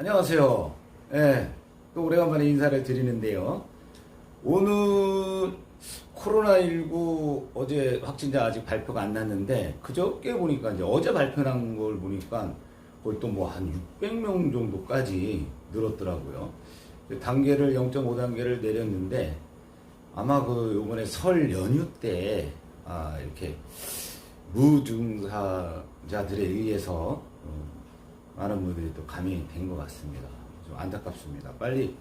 안녕하세요. 예, 또 오래간만에 인사를 드리는데요. 오늘 코로나19 어제 확진자 아직 발표가 안 났는데 그저께 보니까 이제 어제 발표난 걸 보니까 거의 또 뭐 한 600명 정도까지 늘었더라고요. 단계를 0.5단계를 내렸는데 아마 그 요번에 설 연휴 때 아, 이렇게 무증사자들에 의해서 어, 많은 분들이 또 감염이 된 것 같습니다. 좀 안타깝습니다. 빨리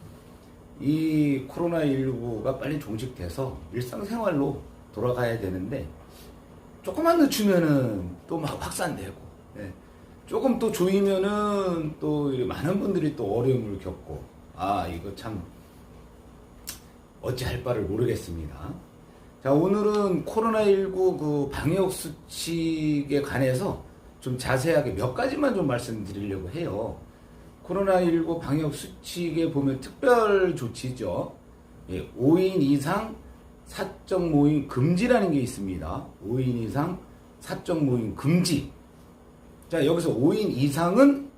이 코로나19가 빨리 종식돼서 일상생활로 돌아가야 되는데 조금만 늦추면은 또 막 확산되고 예. 조금 또 조이면은 또 많은 분들이 또 어려움을 겪고 아 이거 참 어찌할 바를 모르겠습니다. 자, 오늘은 코로나19 그 방역 수칙에 관해서 좀 자세하게 몇 가지만 좀 말씀드리려고 해요. 코로나19 방역 수칙에 보면 특별 조치죠. 예, 5인 이상 사적 모임 금지라는 게 있습니다. 5인 이상 사적 모임 금지. 자, 여기서 5인 이상은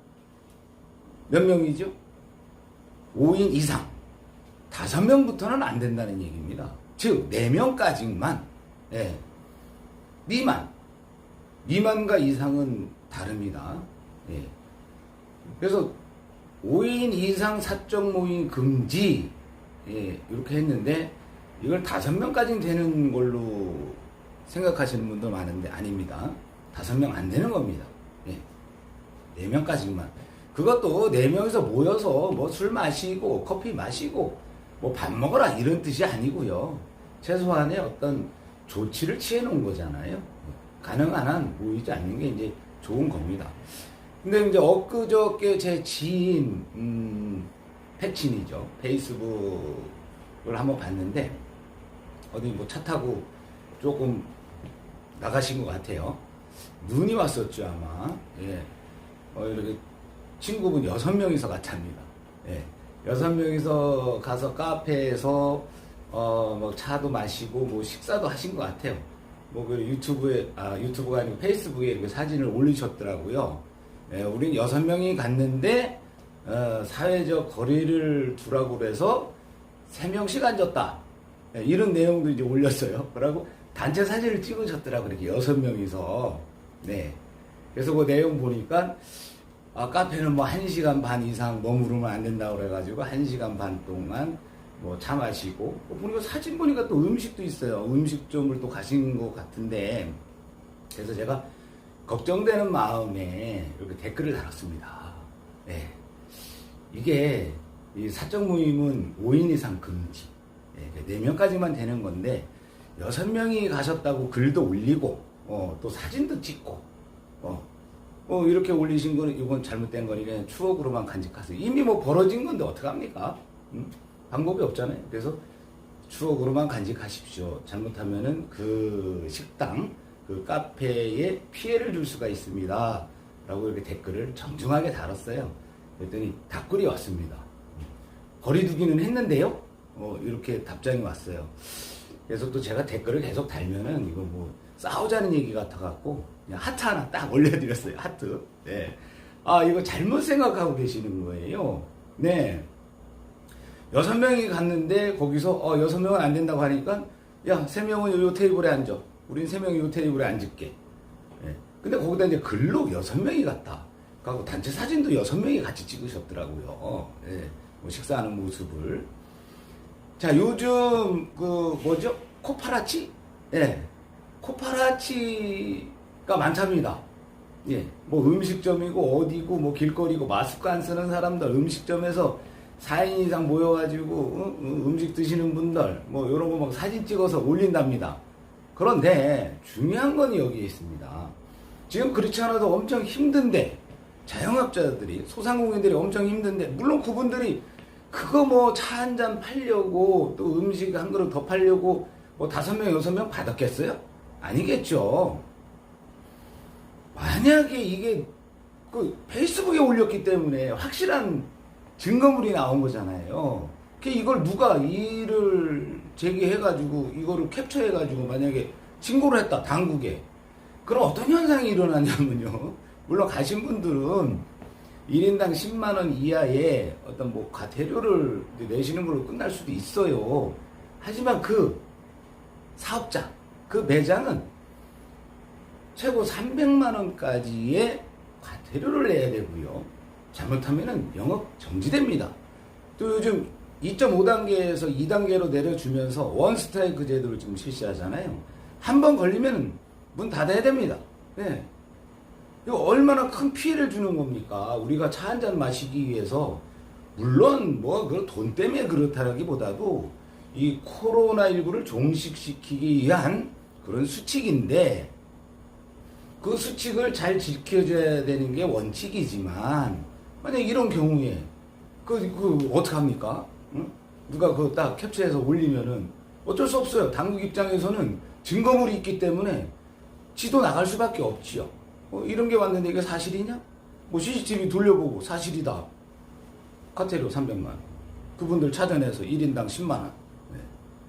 몇 명이죠? 5인 이상. 다섯 명부터는 안 된다는 얘기입니다. 즉, 네 명까지만, 예, 미만, 미만과 이상은 다릅니다. 예. 그래서 5인 이상 사적 모임 금지, 예, 이렇게 했는데, 이걸 다섯 명까지는 되는 걸로 생각하시는 분도 많은데, 아닙니다. 다섯 명안 되는 겁니다. 예. 네 명까지만. 그것도 네 명이서 모여서 뭐 술 마시고 커피 마시고 뭐 밥 먹어라 이런 뜻이 아니고요. 최소한의 어떤 조치를 취해 놓은 거잖아요. 가능한 한 모이지 않는 게 이제 좋은 겁니다. 근데 이제 엊그저께 제 지인 음, 패친이죠. 페이스북을 한번 봤는데 어디 뭐 차 타고 조금 나가신 것 같아요. 눈이 왔었죠 아마. 예. 어, 이렇게 친구분 여섯 명이서 같이합니다. 예. 여섯 명이서 가서 카페에서 어, 뭐 차도 마시고 뭐 식사도 하신 것 같아요. 뭐 그 유튜브에 아 유튜브가 아니고 페이스북에 이렇게 사진을 올리셨더라고요. 예, 우린 여섯 명이 갔는데 어, 사회적 거리를 두라고 그래서 세 명씩 앉았다. 예, 이런 내용도 이제 올렸어요. 그러고 단체 사진을 찍으셨더라고 이렇게 여섯 명이서 네. 그래서 그 내용 보니까 아, 카페는 뭐 1시간 반 이상 머무르면 안 된다고 그래가지고 1시간 반 동안 뭐 차 마시고 어, 보니까 사진 보니까 또 음식도 있어요. 음식점을 또 가신 것 같은데 그래서 제가 걱정되는 마음에 이렇게 댓글을 달았습니다. 네. 이게 이 사적 모임은 5인 이상 금지. 네, 4명까지만 되는 건데 6명이 가셨다고 글도 올리고 어, 또 사진도 찍고 어, 어, 이렇게 올리신 거는 이건 잘못된 거니까 추억으로만 간직하세요. 이미 뭐 벌어진 건데 어떡합니까? 음? 방법이 없잖아요. 그래서 추억으로만 간직하십시오. 잘못하면은 그 식당, 그 카페에 피해를 줄 수가 있습니다. 라고 이렇게 댓글을 정중하게 달았어요. 그랬더니 답글이 왔습니다. 거리두기는 했는데요? 어, 이렇게 답장이 왔어요. 그래서 또 제가 댓글을 계속 달면은 이거 뭐 싸우자는 얘기 같아갖고 그냥 하트 하나 딱 올려드렸어요. 하트. 네. 아, 이거 잘못 생각하고 계시는 거예요. 네. 여섯 명이 갔는데 거기서 어, 여섯 명은 안 된다고 하니까 야, 세 명은 요, 요 테이블에 앉아. 우린 세 명이 요 테이블에 앉을게. 예. 근데 거기다 이제 글로 여섯 명이 갔다. 그리고 단체 사진도 여섯 명이 같이 찍으셨더라고요. 예. 뭐 식사하는 모습을. 자, 요즘 그 뭐죠? 코파라치? 예. 코파라치가 많답니다. 예. 뭐 음식점이고 어디고 뭐 길거리고 마스크 안 쓰는 사람들 음식점에서 4인 이상 모여가지고 어? 음, 음식 드시는 분들 뭐 이런 거 막 사진 찍어서 올린답니다. 그런데 중요한 건 여기에 있습니다. 지금 그렇지 않아도 엄청 힘든데 자영업자들이 소상공인들이 엄청 힘든데 물론 그분들이 그거 뭐 차 한 잔 팔려고 또 음식 한 그릇 더 팔려고 뭐 다섯 명 여섯 명 받았겠어요? 아니겠죠. 만약에 이게 그 페이스북에 올렸기 때문에 확실한 증거물이 나온 거잖아요. 그 이걸 누가 일을 제기해가지고 이거를 캡처해가지고 만약에 신고를 했다 당국에 그럼 어떤 현상이 일어나냐면요. 물론 가신 분들은 1인당 10만 원 이하의 어떤 뭐 과태료를 내시는 걸로 끝날 수도 있어요. 하지만 그 사업자, 그 매장은 최고 300만 원까지의 과태료를 내야 되고요. 잘못하면은 영업 정지됩니다. 또 요즘 2.5단계에서 2단계로 내려주면서 원 스트라이크 제도를 지금 실시하잖아요. 한 번 걸리면 문 닫아야 됩니다. 네. 이거 얼마나 큰 피해를 주는 겁니까? 우리가 차 한 잔 마시기 위해서 물론 뭐그돈 때문에 그렇다라기보다도 이 코로나19를 종식시키기 위한 그런 수칙인데 그 수칙을 잘 지켜줘야 되는 게 원칙이지만 만약 이런 경우에 그, 그 어떡합니까? 응? 누가 그거 딱 캡처해서 올리면은 어쩔 수 없어요. 당국 입장에서는 증거물이 있기 때문에 지도 나갈 수밖에 없지요. 어, 이런 게 왔는데 이게 사실이냐? 뭐 CCTV 돌려보고 사실이다. 과태료 300만 원. 그분들 찾아내서 1인당 10만 원. 네.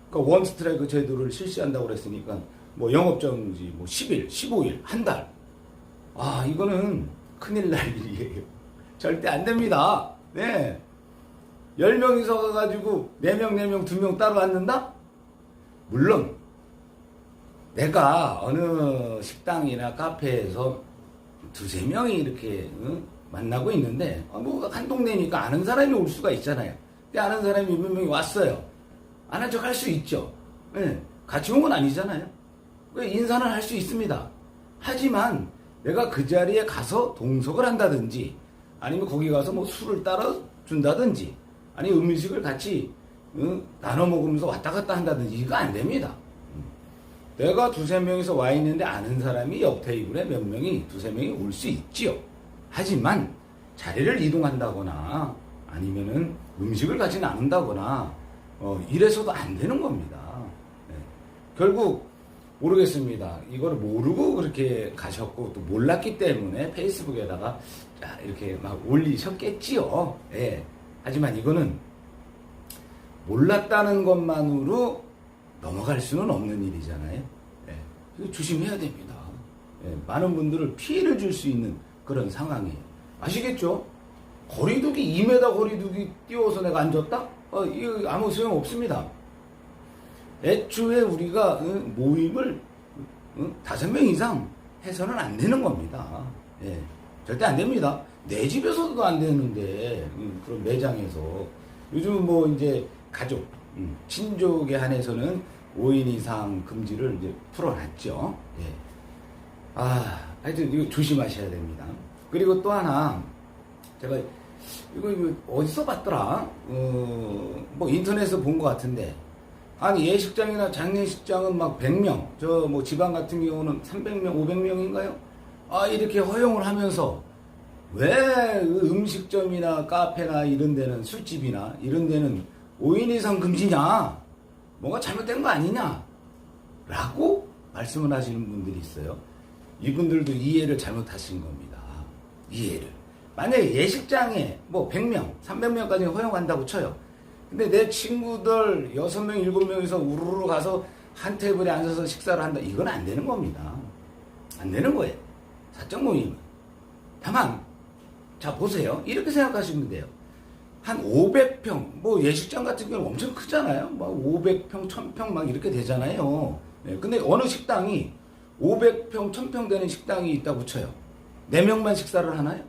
그러니까 원 스트라이크 제도를 실시한다고 그랬으니까 뭐 영업정지 뭐 10일, 15일, 한 달. 아, 이거는 큰일 날 일이에요. 절대 안 됩니다. 네. 10명이서 가가지고 4명, 4명, 2명 따로 앉는다? 물론 내가 어느 식당이나 카페에서 두세 명이 이렇게 응? 만나고 있는데 어, 뭐한 동네니까 아는 사람이 올 수가 있잖아요. 근데 아는 사람이 몇 명이 왔어요. 아는 척 할 수 있죠. 네. 같이 온 건 아니잖아요. 그 인사는 할 수 있습니다. 하지만 내가 그 자리에 가서 동석을 한다든지 아니면 거기 가서 뭐 술을 따라 준다든지 아니 음식을 같이 응? 나눠 먹으면서 왔다 갔다 한다든지 이거 안 됩니다. 내가 두세 명이서 와 있는데 아는 사람이 옆 테이블에 몇 명이 두세 명이 올 수 있지요. 하지만 자리를 이동한다거나 아니면은 음식을 같이 나눈다거나 어, 이래서도 안 되는 겁니다. 네. 결국 모르겠습니다. 이걸 모르고 그렇게 가셨고 또 몰랐기 때문에 페이스북에다가 자, 이렇게 막 올리셨겠지요. 예. 하지만 이거는 몰랐다는 것만으로 넘어갈 수는 없는 일이잖아요. 예. 조심해야 됩니다. 예. 많은 분들을 피해를 줄 수 있는 그런 상황이에요. 아시겠죠? 거리두기 2m 거리두기 띄워서 내가 앉았다? 어, 이거 아무 소용 없습니다. 애초에 우리가 어, 모임을 어, 다섯 명 이상 해서는 안 되는 겁니다. 예. 절대 안 됩니다. 내 집에서도 안 되는데 음, 그런 매장에서 요즘 뭐 이제 가족 음, 친족에 한해서는 5인 이상 금지를 이제 풀어놨죠. 예. 아, 하여튼 이거 조심하셔야 됩니다. 그리고 또 하나 제가 이거, 이거 어디서 봤더라? 어, 뭐 인터넷에서 본 것 같은데 아니 예식장이나 장례식장은 막 100명 저 뭐 지방 같은 경우는 300명 500명인가요? 아 이렇게 허용을 하면서 왜 음식점이나 카페나 이런 데는 술집이나 이런 데는 5인 이상 금지냐? 뭔가 잘못된 거 아니냐? 라고 말씀을 하시는 분들이 있어요. 이분들도 이해를 잘못하신 겁니다. 이해를. 만약에 예식장에 뭐 100명, 300명까지 허용한다고 쳐요. 근데 내 친구들 6명, 7명이서 우르르 가서 한 테이블에 앉아서 식사를 한다. 이건 안 되는 겁니다. 안 되는 거예요. 사적 모임은. 다만, 자, 보세요. 이렇게 생각하시면 돼요. 한 500평, 뭐 예식장 같은 경우는 엄청 크잖아요. 막 500평, 1000평 막 이렇게 되잖아요. 네, 근데 어느 식당이 500평, 1000평 되는 식당이 있다고 쳐요. 4명만 식사를 하나요?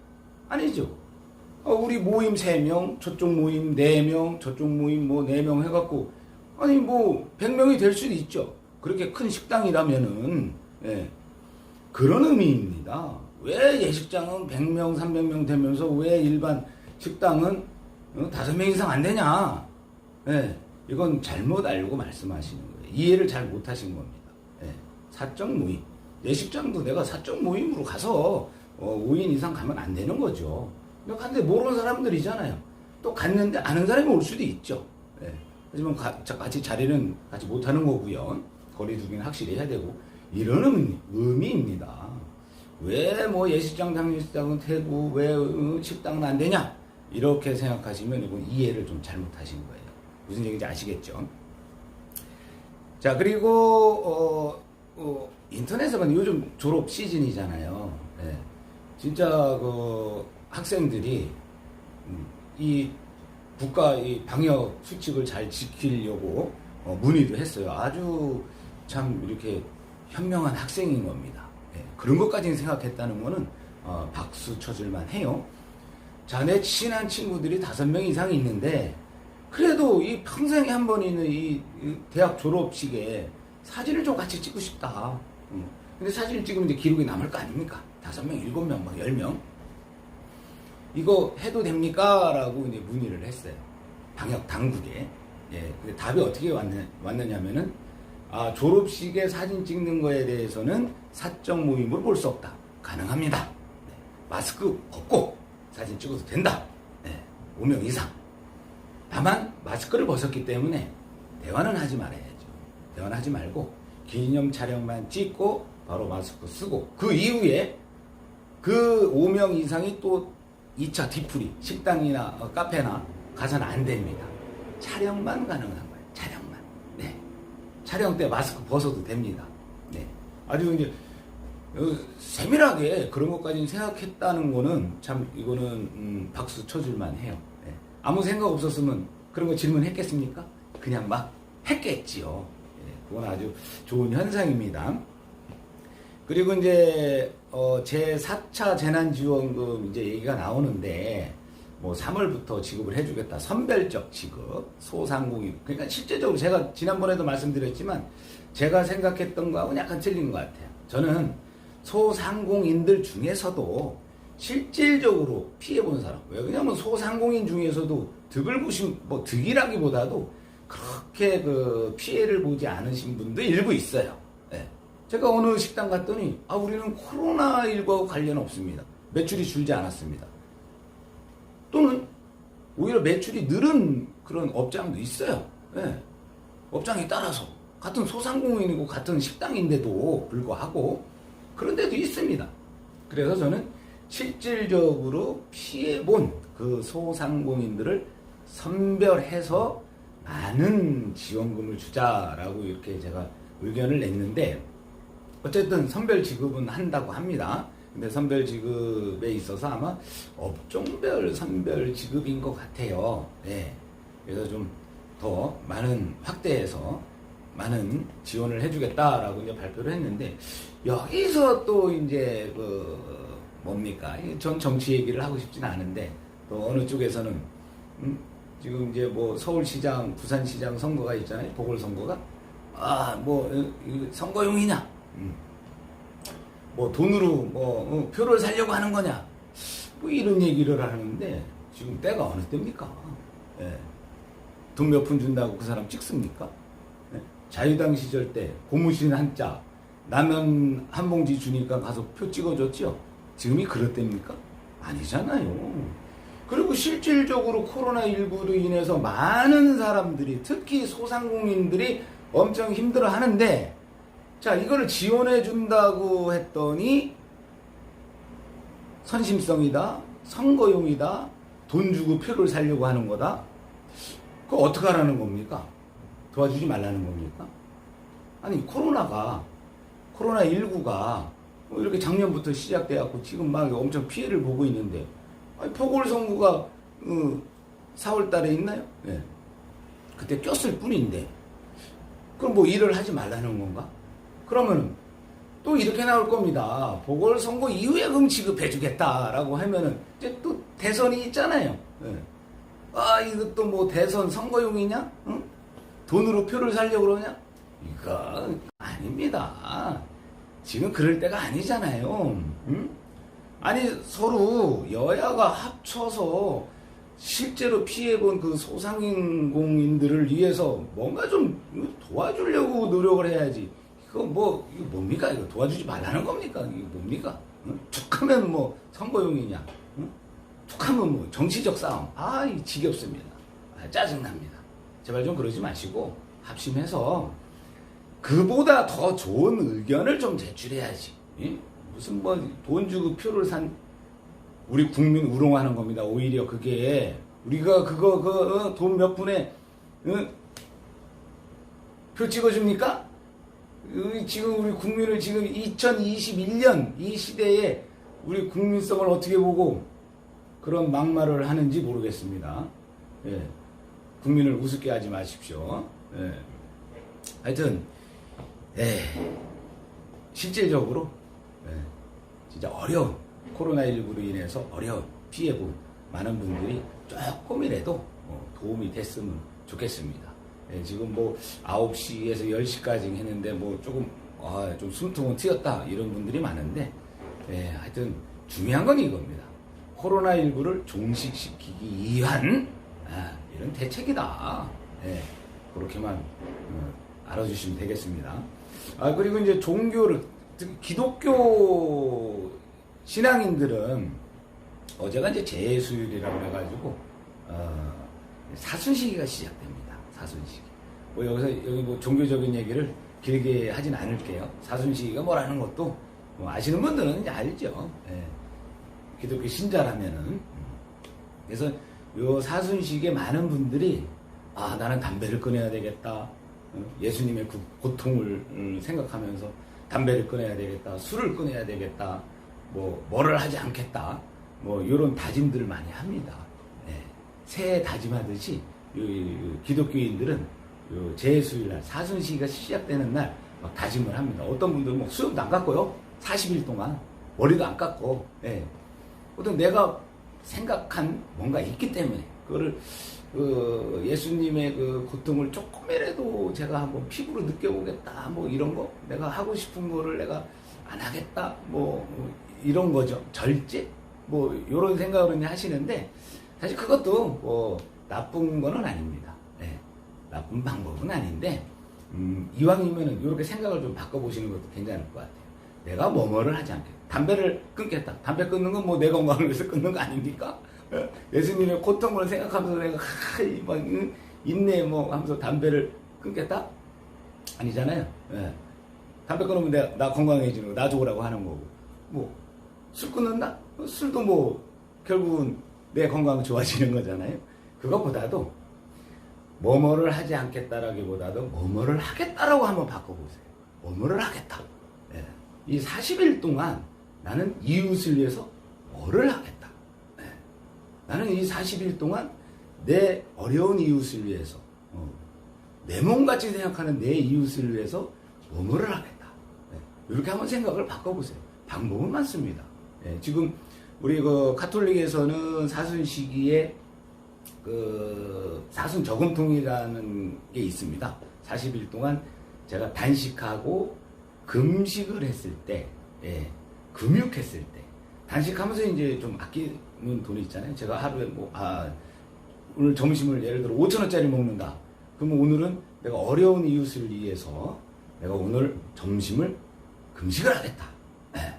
아니죠. 어, 우리 모임 3명, 저쪽 모임 4명, 저쪽 모임 뭐 4명 해갖고, 아니 뭐 100명이 될 수도 있죠. 그렇게 큰 식당이라면은, 예. 그런 의미입니다. 왜 예식장은 100명, 300명 되면서 왜 일반 식당은 어, 5명 이상 안 되냐? 예. 이건 잘못 알고 말씀하시는 거예요. 이해를 잘 못하신 겁니다. 예. 사적 모임. 예식장도 내가 사적 모임으로 가서 어, 5인 이상 가면 안 되는 거죠. 근데 모르는 사람들이잖아요. 또 갔는데 아는 사람이 올 수도 있죠. 예. 하지만 가, 같이 자리는 같이 못하는 거고요. 거리 두기는 확실히 해야 되고 이런 의미, 의미입니다. 왜 뭐 예식장, 장례식장은 되고 왜 어, 식당은 안 되냐? 이렇게 생각하시면 이건 이해를 좀 잘못하신 거예요. 무슨 얘기인지 아시겠죠? 자 그리고 어, 어, 인터넷에는 요즘 졸업 시즌이잖아요. 예. 진짜 그 학생들이 음, 이 국가 이 방역 수칙을 잘 지키려고 어, 문의를 했어요. 아주 참 이렇게 현명한 학생인 겁니다. 예, 그런 것까지는 생각했다는 거는 어, 박수 쳐줄만 해요. 자, 내 친한 친구들이 다섯 명 이상 있는데 그래도 이 평생에 한 번 있는 이, 이 대학 졸업식에 사진을 좀 같이 찍고 싶다. 음. 근데 사진을 찍으면 이제 기록이 남을 거 아닙니까? 다섯 명, 일곱 명, 막 열 명. 이거 해도 됩니까? 라고 이제 문의를 했어요. 방역 당국에. 예. 근데 답이 어떻게 왔느, 왔느냐면은, 아, 졸업식에 사진 찍는 거에 대해서는 사적 모임으로 볼수 없다. 가능합니다. 네. 마스크 벗고 사진 찍어도 된다. 네. 5명 이상. 다만, 마스크를 벗었기 때문에 대화는 하지 말아야죠. 대화는 하지 말고, 기념 촬영만 찍고, 바로 마스크 쓰고, 그 이후에 그 5명 이상이 또 2차 뒤풀이, 식당이나 어, 카페나 가서는 안 됩니다. 촬영만. 네. 촬영 때 마스크 벗어도 됩니다. 네. 아주 이제 어, 세밀하게 그런 것까지 생각했다는 거는 참 이거는 음, 박수 쳐줄만 해요. 네. 아무 생각 없었으면 그런 거 질문했겠습니까? 그냥 막 했겠지요. 네. 그건 아주 좋은 현상입니다. 그리고 이제 어, 제 4차 재난지원금 이제 얘기가 나오는데 뭐 3월부터 지급을 해주겠다 선별적 지급 소상공인 그러니까 실제적으로 제가 지난번에도 말씀드렸지만 제가 생각했던 거하고 약간 틀린 것 같아요. 저는 소상공인들 중에서도 실질적으로 피해 본 사람 왜냐면 소상공인 중에서도 득을 보신 뭐 득이라기보다도 그렇게 그 피해를 보지 않으신 분도 일부 있어요. 예. 제가 어느 식당 갔더니 아 우리는 코로나19하고 관련 없습니다. 매출이 줄지 않았습니다. 또는 오히려 매출이 늘은 그런 업장도 있어요. 예. 업장에 따라서 같은 소상공인이고 같은 식당인데도 불구하고 그런 데도 있습니다. 그래서 저는 실질적으로 피해본 그 소상공인들을 선별해서 많은 지원금을 주자라고 이렇게 제가 의견을 냈는데 어쨌든 선별 지급은 한다고 합니다. 근데 선별 지급에 있어서 아마 업종별 선별 지급인 것 같아요. 네. 그래서 좀 더 많은 확대해서 많은 지원을 해주겠다라고 이제 발표를 했는데 여기서 또 이제 그 뭡니까? 전 정치 얘기를 하고 싶지는 않은데 또 어느 쪽에서는 음, 지금 이제 뭐 서울시장, 부산시장 선거가 있잖아요. 보궐선거가 아 뭐 선거용이냐? 음. 뭐 돈으로 뭐 어, 표를 살려고 하는 거냐? 뭐 이런 얘기를 하는데 지금 때가 어느 때입니까? 예. 돈몇 푼 준다고 그 사람 찍습니까? 예. 자유당 시절 때 고무신 한자 라면 한 봉지 주니까 가서 표 찍어줬죠? 지금이 그렇답니까? 아니잖아요. 그리고 실질적으로 코로나19로 인해서 많은 사람들이 특히 소상공인들이 엄청 힘들어 하는데 자, 이거를 지원해 준다고 했더니 선심성이다, 선거용이다, 돈 주고 표를 살려고 하는 거다. 그거 어떻게 하라는 겁니까? 도와주지 말라는 겁니까? 아니, 코로나가, 코로나19가 뭐 이렇게 작년부터 시작돼갖고 지금 막 엄청 피해를 보고 있는데, 아니, 보궐선거가, 어, 4월 달에 있나요? 예. 그때 꼈을 뿐인데, 그럼 뭐 일을 하지 말라는 건가? 그러면 또 이렇게 나올 겁니다. 보궐선거 이후에 금 지급해주겠다라고 하면은 이제 또 대선이 있잖아요. 예. 아 이것도 뭐 대선 선거용이냐? 응? 돈으로 표를 살려고 그러냐? 이거 아닙니다. 지금 그럴 때가 아니잖아요. 응? 아니 서로 여야가 합쳐서 실제로 피해본 그 소상공인들을 위해서 뭔가 좀 도와주려고 노력을 해야지. 그거 뭐, 이거 뭡니까? 이거 도와주지 말라는 겁니까? 이거 뭡니까? 응? 툭 하면 뭐 선거용이냐? 응? 툭 하면 뭐 정치적 싸움. 아, 이 지겹습니다. 아, 짜증납니다. 제발 좀 그러지 마시고 합심해서 그보다 더 좋은 의견을 좀 제출해야지. 응? 무슨 뭐 돈 주고 표를 산 우리 국민 우롱하는 겁니다. 오히려 그게 우리가 그거 그 돈 몇 분에 응? 표 찍어줍니까? 이 지금 우리 국민을 지금 2021년 이 시대에 우리 국민성을 어떻게 보고 그런 막말을 하는지 모르겠습니다. 예. 국민을 우습게 하지 마십시오. 예. 하여튼, 예. 실질적으로, 예. 진짜 어려운 코로나19로 인해서 어려운 피해본 많은 분들이 조금이라도 어, 도움이 됐으면 좋겠습니다. 예, 지금 뭐 9시에서 10시까지 했는데 뭐 조금 아, 좀 숨통은 튀었다 이런 분들이 많은데 예, 하여튼 중요한 건 이겁니다. 코로나19를 종식시키기 위한 아, 이런 대책이다. 예, 그렇게만 어, 알아주시면 되겠습니다. 아 그리고 이제 종교를 특히 기독교 신앙인들은 어제가 이제 재수일이라고 해가지고 어, 사순시기가 시작됩니다. 사순시기. 뭐 여기서 여기 뭐 종교적인 얘기를 길게 하진 않을게요. 사순시기가 뭐라는 것도 뭐 아시는 분들은 알죠. 예. 기독교 신자라면은 그래서 요 사순시기에 많은 분들이 아 나는 담배를 끊어야 되겠다. 어, 예수님의 그 고통을 음, 생각하면서 담배를 끊어야 되겠다. 술을 끊어야 되겠다. 뭐 뭐를 하지 않겠다. 뭐 이런 다짐들을 많이 합니다. 예. 새해 다짐하듯이 기독교인들은 요 재수일 날 사순시기가 시작되는 날 막 다짐을 합니다. 어떤 분들은 뭐 수염도 안 깎고요. 40일 동안 머리도 안 깎고 예. 어떤 내가 생각한 뭔가 있기 때문에 그거를 그 예수님의 그 고통을 조금이라도 제가 한번 피부로 느껴보겠다 뭐 이런 거 내가 하고 싶은 거를 내가 안 하겠다 뭐 이런 거죠 절제 뭐 이런 생각을 하시는데 사실 그것도 뭐 나쁜 거는 아닙니다 예, 나쁜 방법은 아닌데 음, 이왕이면은 이렇게 생각을 좀 바꿔보시는 것도 괜찮을 것 같아요 내가 뭐뭐를 하지 않겠다 담배를 끊겠다 담배 끊는 건 뭐 내 건강을 위해서 끊는 거 아닙니까 예, 예수님의 고통을 생각하면서 내가 하, 이 막, 응, 인내 뭐 하면서 담배를 끊겠다? 아니잖아요. 예. 담배 끊으면 내가, 나 건강해지는 거, 나 좋으라고 하는 거고. 뭐, 술 끊는다? 어, 술도 뭐, 결국은 내 건강 좋아지는 거잖아요. 그것보다도, 뭐뭐를 하지 않겠다라기보다도, 뭐뭐를 하겠다라고 한번 바꿔보세요. 뭐뭐를 하겠다. 예. 이 40일 동안 나는 이웃을 위해서 뭐를 하겠다. 예. 나는 이 40일 동안 내 어려운 이웃을 위해서, 어, 내 몸같이 생각하는 내 이웃을 위해서 뭐뭐를 하겠다. 네, 이렇게 한번 생각을 바꿔보세요. 방법은 많습니다. 예, 지금 우리 그 카톨릭에서는 사순 시기에 그 사순 저금통이라는 게 있습니다. 40일 동안 제가 단식하고 금식을 했을 때, 예, 금육했을 때, 단식하면서 이제 좀 아끼는 돈이 있잖아요. 제가 하루에 뭐, 아, 오늘 점심을 예를 들어 5천원짜리 먹는다. 그러면 오늘은 내가 어려운 이웃을 위해서 내가 오늘 점심을 금식을 하겠다. 예.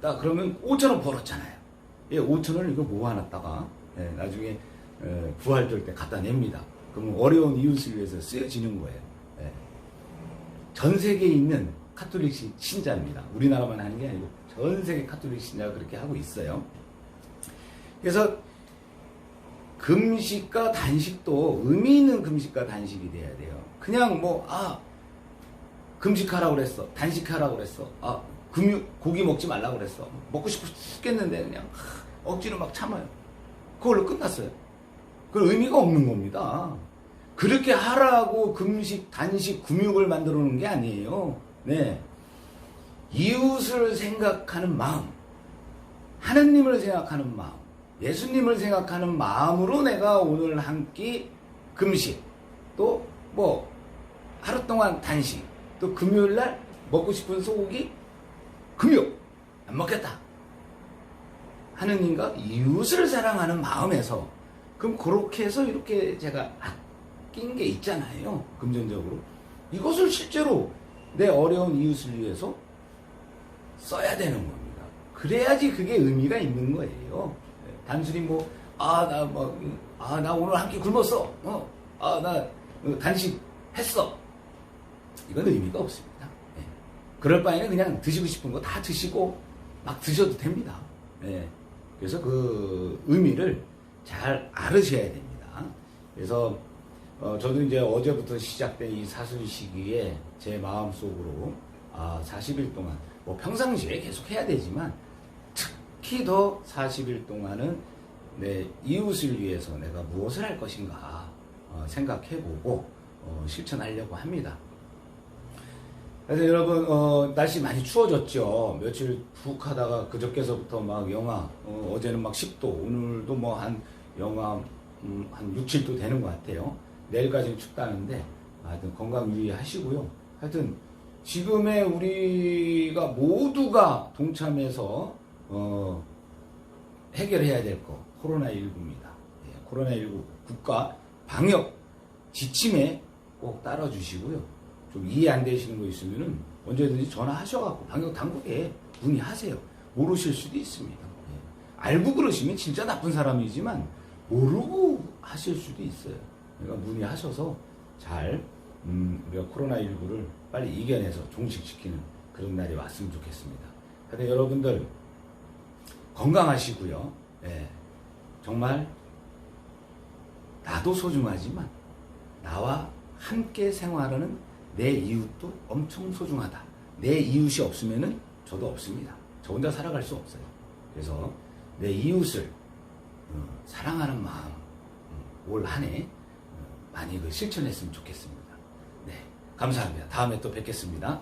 딱 그러면 5천원 벌었잖아요. 예, 5천원을 이거 모아놨다가, 예, 나중에, 예, 부활절 때 갖다 냅니다. 그러면 어려운 이웃을 위해서 쓰여지는 거예요. 예. 전 세계에 있는 카톨릭 신- 신자입니다. 우리나라만 하는 게 아니고 전 세계 카톨릭 신자가 그렇게 하고 있어요. 그래서 금식과 단식도 의미 있는 금식과 단식이 돼야 돼요. 그냥 뭐, 아, 금식하라고 그랬어. 단식하라고 그랬어. 아, 금육, 고기 먹지 말라고 그랬어. 먹고 싶겠는데 그냥 하, 억지로 막 참아요. 그걸로 끝났어요. 그 의미가 없는 겁니다. 그렇게 하라고 금식, 단식, 금육을 만들어 놓은 게 아니에요. 네. 이웃을 생각하는 마음, 하느님을 생각하는 마음, 예수님을 생각하는 마음으로 내가 오늘 한 끼 금식, 또 뭐 하루 동안 단식, 또 금요일 날 먹고 싶은 소고기 금욕 안 먹겠다. 하느님과 이웃을 사랑하는 마음에서 그럼 그렇게 해서 이렇게 제가 아낀 게 있잖아요. 금전적으로. 이것을 실제로 내 어려운 이웃을 위해서 써야 되는 겁니다. 그래야지 그게 의미가 있는 거예요. 네, 단순히 뭐, 아, 나 뭐, 아, 나 오늘 한 끼 굶었어. 어, 아, 나 어, 단식 했어. 이건 의미가 없습니다. 네. 그럴 바에는 그냥 드시고 싶은 거 다 드시고 막 드셔도 됩니다. 네. 그래서 그 의미를 잘 알으셔야 됩니다. 그래서 어, 저도 이제 어제부터 시작된 이 사순 시기에 제 마음속으로 아, 40일 동안 뭐 평상시에 계속 해야 되지만 특히 더 40일 동안은 내 이웃을 위해서 내가 무엇을 할 것인가 어, 생각해보고 어, 실천하려고 합니다. 그래서 여러분 어, 날씨 많이 추워졌죠. 며칠 푹 하다가 그저께서부터 막 영하 어, 어제는 막 10도 오늘도 뭐 한 영하 음, 한 6, 7도 되는 것 같아요. 내일까지는 춥다는데 하여튼 건강 유의하시고요. 하여튼 지금의 우리가 모두가 동참해서 어, 해결해야 될 거 코로나19입니다. 예, 코로나19 국가 방역 지침에 꼭 따라주시고요. 좀 이해 안 되시는 거 있으면은 언제든지 전화하셔갖고 방역 당국에 문의하세요. 모르실 수도 있습니다. 예. 알고 그러시면 진짜 나쁜 사람이지만 모르고 하실 수도 있어요. 그러니까 문의하셔서 잘 음, 우리가 코로나19를 빨리 이겨내서 종식시키는 그런 날이 왔으면 좋겠습니다. 하여튼 여러분들 건강하시고요. 예, 정말 나도 소중하지만 나와 함께 생활하는 내 이웃도 엄청 소중하다. 내 이웃이 없으면은 저도 없습니다. 저 혼자 살아갈 수 없어요. 그래서 내 이웃을 어, 사랑하는 마음 어, 올 한해 어, 많이 그 실천했으면 좋겠습니다. 네, 감사합니다. 다음에 또 뵙겠습니다.